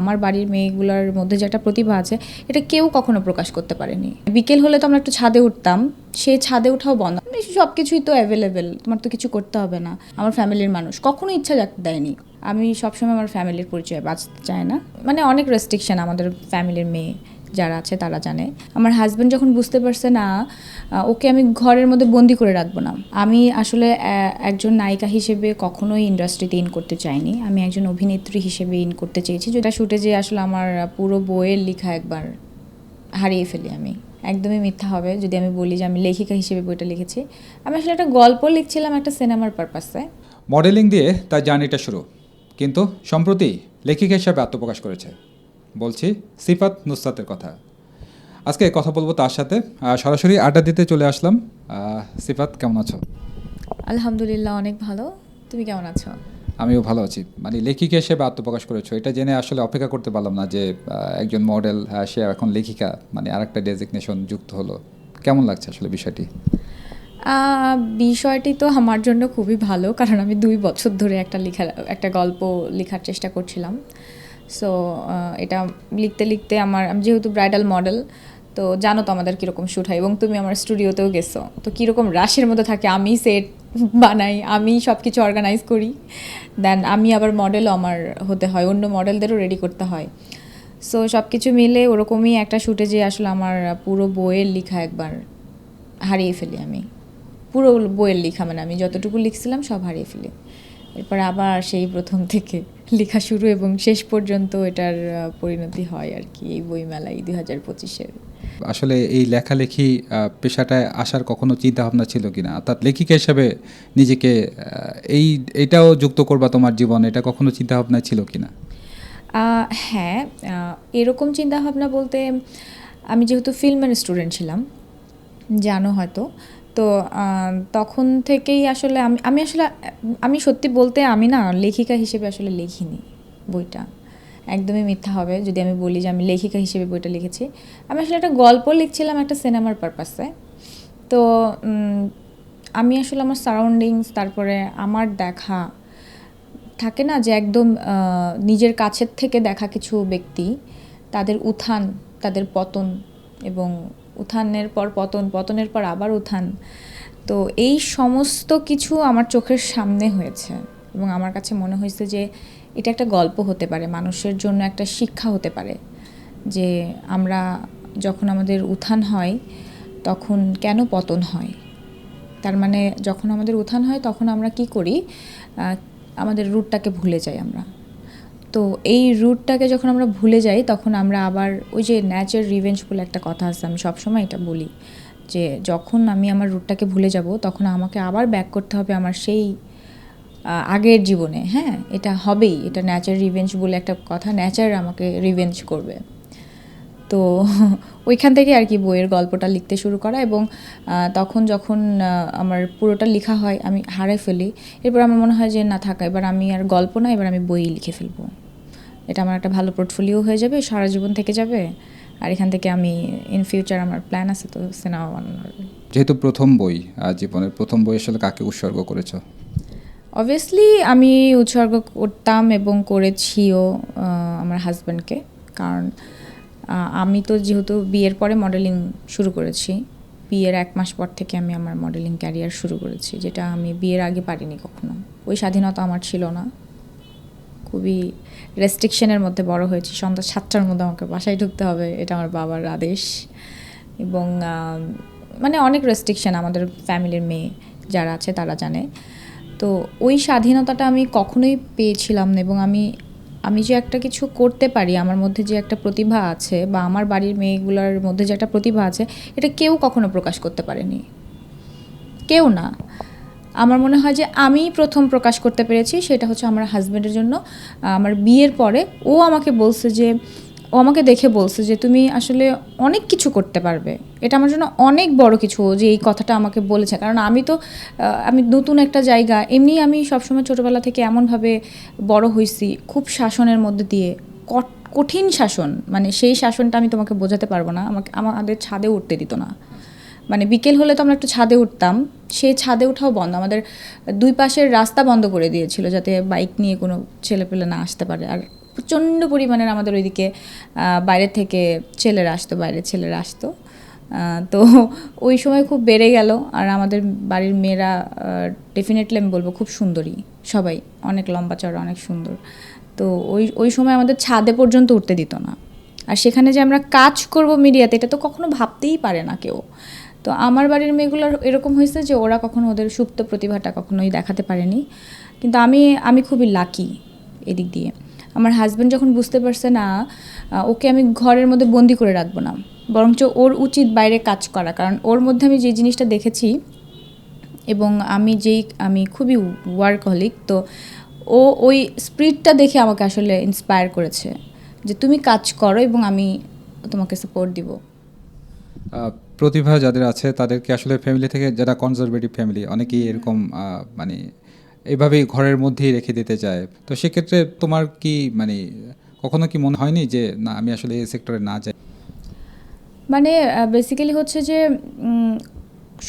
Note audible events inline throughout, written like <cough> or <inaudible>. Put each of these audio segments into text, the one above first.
আমার বাড়ির মেয়েগুলোর মধ্যে যে একটা প্রতিভা আছে, এটা কেউ কখনো প্রকাশ করতে পারেনি। বিকেল হলে তো আমরা একটু ছাদে উঠতাম, সে ছাদে ওঠাও বন্ধ। সব কিছুই তো অ্যাভেলেবেল তোমার তো কিছু করতে হবে না। আমার ফ্যামিলির মানুষ, কখনো ইচ্ছা দেয়নি। আমি সবসময় আমার ফ্যামিলির পরিচয় বাঁচতে চাই না। মানে অনেক রেস্ট্রিকশন আমাদের ফ্যামিলির মেয়ে। যারা আছে তারা জানে। আমার হাজব্যান্ড যখন বুঝতে পারছে না ওকে আমি ঘরের মধ্যে বন্দি করে রাখব না। আমি আসলে একজন নায়িকা হিসেবে কখনোই ইন্ডাস্ট্রিতে ইন করতে চাইনি। আমি একজন অভিনেত্রী হিসেবে ইন করতে চেয়েছি, যেটা শুটে যে আসলে আমার পুরো বইয়ের লেখা একবার হারিয়ে ফেলি আমি। একদমই মিথ্যা হবে যদি আমি বলি যে আমি লেখিকা হিসেবে বইটা লিখেছি। আমি আসলে একটা গল্প লিখছিলাম একটা সিনেমার পারপাসে মডেলিং দিয়ে তার জার্নিটা শুরু। কিন্তু সম্প্রতি লেখিকা হিসাবে আত্মপ্রকাশ করেছে। বলছি সিফাত নুসরাতের কথা। আজকে কথা বলব তার সাথে। সরাসরি আড্ডা দিতে চলে আসলাম। সিফাত কেমন আছো? আলহামদুলিল্লাহ অনেক ভালো। তুমি কেমন আছো? আমিও ভালো আছি। মানে লেখিকা হিসেবে আত্মপ্রকাশ করেছ। এটা জেনে আসলে অপেক্ষা করতে পারলাম না যে একজন মডেল সে এখন লেখিকা মানে আরেকটা ডেজিগনেশন যুক্ত হলো। কেমন লাগছে আসলে বিষয়টি? বিষয়টি তো আমার জন্য খুবই ভালো কারণ আমি দুই বছর ধরে একটা লেখা একটা গল্প লেখার চেষ্টা করছিলাম। সো এটা লিখতে লিখতে আমার, আমি যেহেতু ব্রাইডাল মডেল তো জানো তো আমাদের কীরকম শ্যুট হয়। এবং তুমি আমার স্টুডিওতেও গেছো। তো কীরকম রাশের মধ্যে থাকে, আমি সেট <laughs> বানাই, আমি সব কিছু অর্গানাইজ করি। দেন আমি আবার মডেলও আমার হতে হয়, অন্য মডেলদেরও রেডি করতে হয়। সো সব কিছু মিলে ওরকমই একটা শ্যুটে যে আসলে আমার পুরো বইয়ের লেখা একবার হারিয়ে ফেলি আমি। পুরো বইয়ের লেখা মানে আমি যতটুকু লিখছিলাম সব হারিয়ে ফেলি। এরপর আবার সেই প্রথম থেকে লেখা শুরু এবং শেষ পর্যন্ত এটার পরিণতি হয় আর কি এই বইমেলায় দুই হাজার পঁচিশের। আসলে এই লেখালেখি পেশাটায় আসার কখনো চিন্তা ভাবনা ছিল কিনা অর্থাৎ লেখিকা হিসাবে নিজেকে এই এটাও যুক্ত করবা তোমার জীবন এটা কখনো চিন্তা ভাবনা ছিল কিনা হ্যাঁ এরকম চিন্তা ভাবনা বলতে আমি যেহেতু ফিল্মের স্টুডেন্ট ছিলাম জানো হয়তো তো তখন থেকেই আসলে আমি আমি আসলে, আমি সত্যি বলতে আমি না লেখিকা হিসেবে আসলে লিখিনি বইটা। একদমই মিথ্যা হবে যদি আমি বলি যে আমি লেখিকা হিসেবে বইটা লিখেছি। আমি আসলে একটা গল্প লিখছিলাম একটা সিনেমার পারপাসে। তো আমি আসলে আমার সারাউন্ডিংস তারপরে আমার দেখা থাকে না যে একদম নিজের কাছের থেকে দেখা কিছু ব্যক্তি, তাদের উত্থান, তাদের পতন এবং উত্থানের পর পতন, পতনের পর আবার উত্থান। তো এই সমস্ত কিছু আমার চোখের সামনে হয়েছে এবং আমার কাছে মনে হয়েছে যে এটা একটা গল্প হতে পারে, মানুষের জন্য একটা শিক্ষা হতে পারে যে আমরা যখন আমাদের উত্থান হয় তখন কেন পতন হয়? তার মানে যখন আমাদের উত্থান হয় তখন আমরা কি করি? আমাদের রুটটাকে ভুলে যাই আমরা। তো এই রুটটাকে যখন আমরা ভুলে যাই, তখন আমরা আবার ওই যে ন্যাচার রিভেঞ্জ বলে একটা কথা আছে, আমি সবসময় এটা বলি যে যখন আমি আমার রুটটাকে ভুলে যাব, তখন আমাকে আবার ব্যাক করতে হবে আমার সেই আগের জীবনে। হ্যাঁ এটা হবেই, এটা ন্যাচার রিভেঞ্জ বলে একটা কথা ন্যাচার আমাকে রিভেঞ্জ করবে। তো <laughs> ওইখান থেকে আর কি বইয়ের গল্পটা লিখতে শুরু করা এবং তখন যখন আমার পুরোটা লেখা হয়, আমি হারাই ফেলি। এরপর আমার মনে হয় যে না থাকা, এবার আমি আর গল্প না, এবার আমি বই লিখে ফেলব। এটা আমার একটা ভালো পোর্টফোলিও হয়ে যাবে সারা জীবন থেকে যাবে। আর এখান থেকে আমি ইন ফিউচার আমার প্ল্যান আছে তো সিনেমা বানানোর। যেহেতু প্রথম বই জীবনের প্রথম বই আসলে কাকে উৎসর্গ করেছ? অবভিয়াসলি আমি উৎসর্গ করতাম এবং করেছিও আমার হাজব্যান্ডকে কারণ আমি তো যেহেতু বিয়ের পরে মডেলিং শুরু করেছি বিয়ের এক মাস পর থেকে আমি আমার মডেলিং ক্যারিয়ার শুরু করেছি যেটা আমি বিয়ের আগে পারিনি কখনো। ওই স্বাধীনতা আমার ছিল না। খুবই রেস্ট্রিকশনের মধ্যে বড় হয়েছি। সন্ধ্যা সাতটার মধ্যে আমাকে বাসায় ঢুকতে হবে, এটা আমার বাবার আদেশ। এবং মানে অনেক রেস্ট্রিকশন আমাদের ফ্যামিলির মেয়ে যারা আছে তারা জানে। তো ওই স্বাধীনতাটা আমি কখনোই পেয়েছিলাম না এবং আমি আমি যে একটা কিছু করতে পারি, আমার মধ্যে যে একটা প্রতিভা আছে বা আমার বাড়ির মেয়েগুলোর মধ্যে যে একটা প্রতিভা আছে, এটা কেউ কখনো প্রকাশ করতে পারেনি। কেউ না। আমার মনে হয় যে আমি প্রথম প্রকাশ করতে পেরেছি, সেটা হচ্ছে আমার হাজব্যান্ডের জন্য। আমার বিয়ের পরে ও আমাকে বলছে যে, ও আমাকে দেখে বলছে যে, তুমি আসলে অনেক কিছু করতে পারবে। এটা আমার জন্য অনেক বড় কিছু যে এই কথাটা আমাকে বলেছে। কারণ আমি তো আমি নতুন একটা জায়গা, এমনি আমি সবসময় ছোটোবেলা থেকে এমনভাবে বড় হয়েছি খুব শাসনের মধ্যে দিয়ে কঠিন শাসন মানে সেই শাসনটা আমি তোমাকে বোঝাতে পারব না। আমাকে, আমাদের ছাদে উঠতে দিত না। মানে বিকেল হলে তো আমরা একটু ছাদে উঠতাম সেই ছাদে ওঠাও বন্ধ। আমাদের দুই পাশের রাস্তা বন্ধ করে দিয়েছিল যাতে বাইক নিয়ে কোনো ছেলেপেলে না আসতে পারে। আর প্রচণ্ড পরিমাণের আমাদের ওইদিকে বাইরে থেকে ছেলেরা আসতো, বাইরের ছেলেরা আসতো। তো <laughs> ওই সময় খুব বেড়ে গেল। আর আমাদের বাড়ির মেয়েরা ডেফিনেটলি আমি বলব খুব সুন্দরী সবাই। অনেক লম্বা চড়া, অনেক সুন্দর। তো ওই ওই সময় আমাদের ছাদে পর্যন্ত উঠতে দিত না। আর সেখানে যে আমরা কাজ করব মিডিয়াতে, এটা তো কখনো ভাবতেই পারে না কেউ। তো আমার বাড়ির মেয়েগুলোর এরকম হয়েছে যে ওরা কখনো ওদের সুপ্ত প্রতিভাটা কখনোই দেখাতে পারেনি। কিন্তু আমি আমি খুবই লাকি এদিক দিয়ে। আমার হাজব্যান্ড যখন বুঝতে পারছে না ওকে আমি ঘরের মধ্যে বন্দি করে রাখব না, বরঞ্চ ওর উচিত বাইরে কাজ করা। কারণ ওর মধ্যে আমি যে জিনিসটা দেখেছি এবং আমি যেই, আমি খুবই ওয়ার্কহলিক তো ও ওই স্পিরিটটা দেখে আমাকে আসলে ইন্সপায়ার করেছে যে তুমি কাজ করো এবং আমি তোমাকে সাপোর্ট দিব। প্রতিভা যাদের আছে, তাদেরকে আসলে ফ্যামিলি থেকে যারা কনজারভেটিভ ফ্যামিলি অনেকেই এরকম মানে এভাবেই ঘরের মধ্যেই রেখে দিতে চায়। তো সেক্ষেত্রে তোমার কি মানে কখনো কি মনে হয়নি যে, না, আমি আসলে এই সেক্টরে না যাই মানে বেসিক্যালি হচ্ছে যে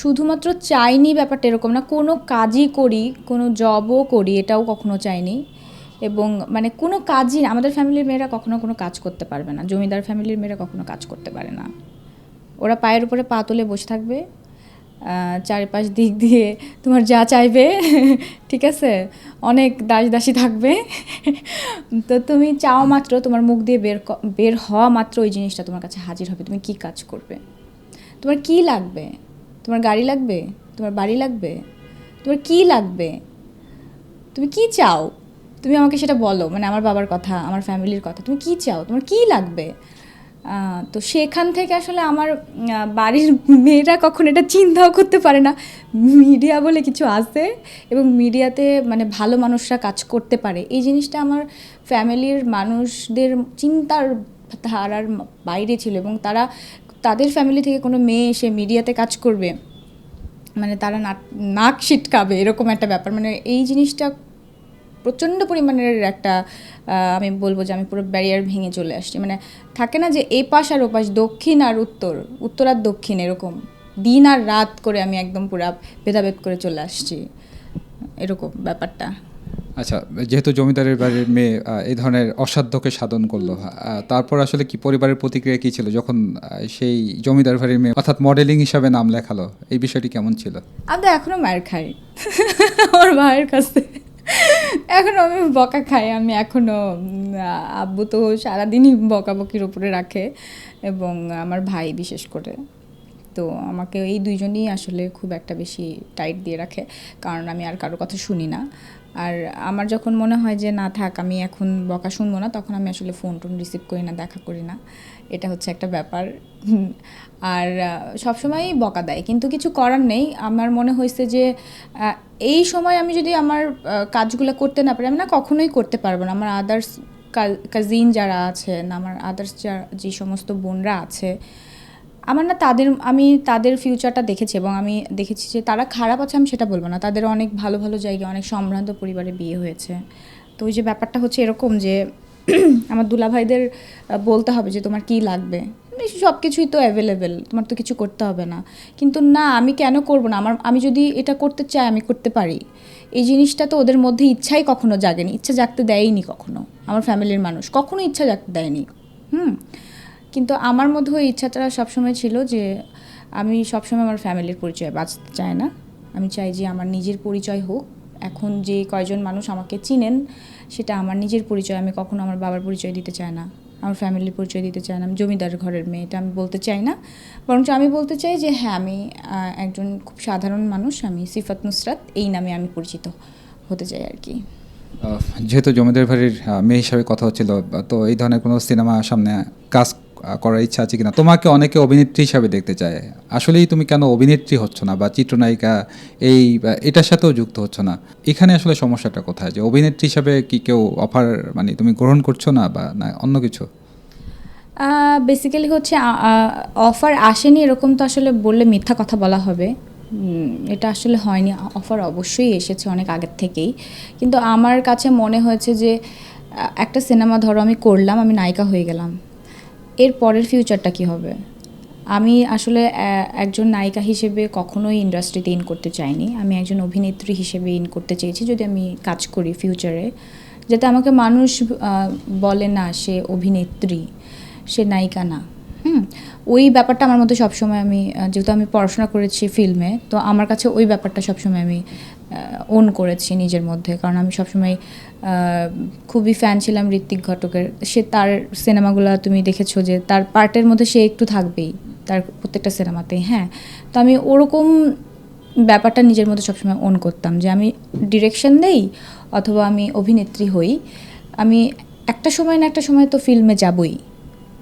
শুধুমাত্র চাইনি ব্যাপারটা এরকম না, কোনো কাজই করি, কোনো জবও করি, এটাও কখনো চাইনি। এবং মানে কোনো কাজই আমাদের ফ্যামিলির মেয়েরা কখনো কোনো কাজ করতে পারবে না, জমিদার ফ্যামিলির মেয়েরা কখনো কাজ করতে পারে না। ওরা পায়ের উপরে পা তুলে বসে থাকবে চারিপাশ দিক দিয়ে তোমার যা চাইবে, ঠিক আছে? অনেক দাস দাসী থাকবে। তো তুমি চাও মাত্র তোমার মুখ দিয়ে বের বের হওয়া মাত্র ওই জিনিসটা তোমার কাছে হাজির হবে। তুমি কি কাজ করবে? তোমার কি লাগবে? তোমার গাড়ি লাগবে? তোমার বাড়ি লাগবে? তোমার কি লাগবে? তুমি কি চাও? তুমি আমাকে সেটা বলো মানে আমার বাবার কথা, আমার ফ্যামিলির কথা। তুমি কি চাও? তোমার কি লাগবে? তো সেখান থেকে আসলে আমার বাড়ির মেয়েরা কখন এটা চিন্তাও করতে পারে না। মিডিয়া বলে কিছু আছে এবং মিডিয়াতে মানে ভালো মানুষরা কাজ করতে পারে। এই জিনিসটা আমার ফ্যামিলির মানুষদের চিন্তার ধারার বাইরে ছিল এবং তারা, তাদের ফ্যামিলি থেকে কোনো মেয়ে এসে মিডিয়াতে কাজ করবে মানে তারা নাক ছিটকাবে, এরকম একটা ব্যাপার। মানে এই জিনিসটা প্রচণ্ড পরিমাণের একটা আমি বলব যে আমি পুরো ব্যারিয়ার ভেঙে চলে আসছি। মানে থাকে না যে এ পাশ আর ওপাশ দক্ষিণ আর উত্তর উত্তর আর দক্ষিণ এরকম। দিন আর রাত করে আমি একদম পুরো ভেদাভেদ করে চলে আসছি। এরকম ব্যাপারটা। আচ্ছা যেহেতু জমিদারের বাড়ির মেয়ে এই ধরনের অসাধ্যকে সাধন করল তারপর আসলে কি পরিবারের প্রতিক্রিয়া কি ছিল যখন সেই জমিদার বাড়ির মেয়ে অর্থাৎ মডেলিং হিসাবে নাম লেখালো? এই বিষয়টি কেমন ছিল? আমি তো এখনও মায়ের খাই। <laughs> আমার মায়ের কাছে। এখনও আমি বকা খাই, আমি এখনও আব্বু তো সারাদিনই বকাবকির উপরে রাখে এবং আমার ভাই বিশেষ করে। তো আমাকে এই দুইজনই আসলে খুব একটা বেশি টাইট দিয়ে রাখে, কারণ আমি আর কারোর কথা শুনি না। আর আমার যখন মনে হয় যে, না থাক, আমি এখন বকা শুনব না, তখন আমি আসলে ফোন টোন রিসিভ করি না, দেখা করি না। এটা হচ্ছে একটা ব্যাপার। আর সবসময়ই বকা দেয়। কিন্তু কিছু করার নেই। আমার মনে হয়েছে যে এই সময় আমি যদি আমার কাজগুলো করতে না পারি, আমি না কখনোই করতে পারব না। আমার আদার্স কাজিন যারা আছেন, আমার আদার্স যে সমস্ত বোনরা আছে, আমার না তাদের, আমি তাদের ফিউচারটা দেখেছি এবং আমি দেখেছি যে, তারা খারাপ আছে, আমি সেটা বলব না। তাদের অনেক ভালো ভালো জায়গায় অনেক সম্ভ্রান্ত পরিবারে বিয়ে হয়েছে। তো ওই যে ব্যাপারটা হচ্ছে এরকম যে <clears throat> আমার দুলাভাইদের আহ, বলতে হবে যে তোমার কি লাগবে। সব কিছুই তো অ্যাভেলেবেল তোমার তো কিছু করতে হবে না। কিন্তু না আমি কেন করব না? আমার আমি যদি এটা করতে চাই আমি করতে পারি। এই জিনিসটা তো ওদের মধ্যে ইচ্ছাই কখনো জাগেনি। ইচ্ছা জাগতে দেয়নি কখনো। আমার ফ্যামিলির মানুষ কখনো ইচ্ছা জাগতে দেয়নি। হুম? কিন্তু আমার মধ্যে ওই ইচ্ছাটা সবসময় ছিল যে আমি সবসময় আমার ফ্যামিলির পরিচয় বাঁচতে চাই না। আমি চাই যে আমার নিজের পরিচয় হোক। এখন যে কয়জন মানুষ আমাকে চিনেন সেটা আমার নিজের পরিচয় আমি কখনো আমার বাবার পরিচয় দিতে চাই না আমার ফ্যামিলির পরিচয় দিতে চাই না আমি জমিদার ঘরের মেয়ে এটা আমি বলতে চাই না। বরঞ্চ আমি বলতে চাই যে হ্যাঁ আমি একজন খুব সাধারণ মানুষ আমি সিফাত নুসরাত এই নামে আমি পরিচিত হতে চাই আর কি। যেহেতু জমিদার আহ, মেয়ে হিসাবে কথা হচ্ছিল তো এই ধরনের কোনো সিনেমা সামনে কাজ করার ইচ্ছা আছে কিনা? তোমাকে অনেকে অভিনেত্রী হিসাবে দেখতে চায়। আসলেই তুমি কেন অভিনেত্রী হচ্ছ না বা চিত্রনায়িকা এই এটার সাথেও যুক্ত হচ্ছ না? এখানে আসলে সমস্যাটা কোথায়? যে অভিনেত্রী হিসাবে কি কেউ অফার মানে তুমি গ্রহণ করছ না বা না, অন্য কিছু? বেসিক্যালি হচ্ছে অফার আসেনি এরকম তো আসলে বললে মিথ্যা কথা বলা হবে। এটা আসলে হয়নি। অফার অবশ্যই এসেছে অনেক আগের থেকেই। কিন্তু আমার কাছে মনে হয়েছে যে একটা সিনেমা ধরো আমি করলাম, আমি নায়িকা হয়ে গেলাম। এর পরের ফিউচারটা কি হবে? আমি আসলে একজন নায়িকা হিসেবে কখনোই ইন্ডাস্ট্রিতে ইন করতে চাইনি। আমি একজন অভিনেত্রী হিসেবে ইন করতে চেয়েছি যদি আমি কাজ করি ফিউচারে যাতে আমাকে মানুষ বলে না সে অভিনেত্রী, সে নায়িকা না। হুম, ওই ব্যাপারটা আমার মধ্যে সবসময় আমি যেহেতু আমি পড়াশোনা করেছি ফিল্মে, তো আমার কাছে ওই ব্যাপারটা সবসময় আমি ওন করেছি নিজের মধ্যে। কারণ আমি সবসময় খুবই ফ্যান ছিলাম ঋত্বিক ঘটকের। সে তার সিনেমাগুলো তুমি দেখেছ যে তার পার্টের মধ্যে সে একটু থাকবেই, তার প্রত্যেকটা সিনেমাতেই হ্যাঁ। তো আমি ওরকম ব্যাপারটা নিজের মধ্যে সবসময় অন করতাম যে আমি ডিরেকশন দেই অথবা আমি অভিনেত্রী হই। আমি একটা সময় না একটা সময় তো ফিল্মে যাবই।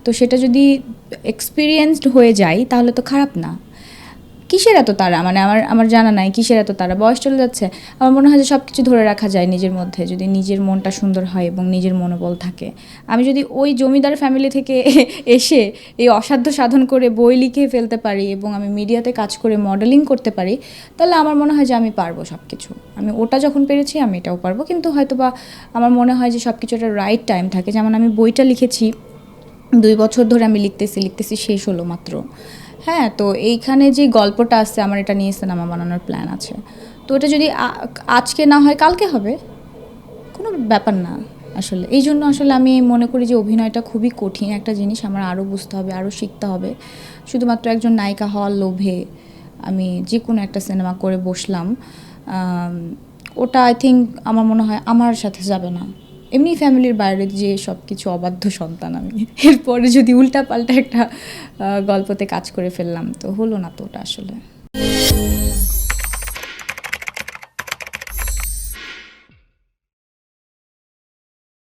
তো সেটা যদি এক্সপিরিয়েন্সড হয়ে যায়, তাহলে তো খারাপ না। কিসের এত তারা? মানে আমার আমার জানা নাই, কিসের এত তারা? বয়স চলে যাচ্ছে। আমার মনে হয় যে সব কিছু ধরে রাখা যায় নিজের মধ্যে, যদি নিজের মনটা সুন্দর হয় এবং নিজের মনোবল থাকে। আমি যদি ওই জমিদার ফ্যামিলি থেকে <laughs> এসে এই অসাধ্য সাধন করে বই লিখে ফেলতে পারি এবং আমি মিডিয়াতে কাজ করে মডেলিং করতে পারি, তাহলে আমার মনে হয় যে আমি পারব সব কিছু আমি ওটা যখন পেরেছি, আমি এটাও পারব। কিন্তু হয়তো বা আমার মনে হয় যে সব কিছু একটা রাইট টাইম থাকে। যেমন আমি বইটা লিখেছি দুই বছর ধরে আমি লিখতেছি লিখতেছি শেষ হলো মাত্র। হ্যাঁ তো এইখানে যে গল্পটা আছে আমার এটা নিয়ে সিনেমা বানানোর প্ল্যান আছে। তো এটা যদি আজকে না হয়, কালকে হবে? কোনো ব্যাপার না আসলে। এই জন্য আসলে আমি মনে করি যে অভিনয়টা খুবই কঠিন একটা জিনিস, আমার আরও বুঝতে হবে, আরও শিখতে হবে। শুধুমাত্র একজন নায়িকা হওয়ার লোভে আমি যে কোনো একটা সিনেমা করে বসলাম। ওটা আই থিঙ্ক আমার মনে হয় আমার সাথে যাবে না। এমনি ফ্যামিলির বাইরে যে সব কিছু অবাধ্য সন্তান আমি। এরপরে যদি উল্টা পাল্টা একটা গল্পতে কাজ করে ফেললাম, তো হলো না তো ওটা আসলে।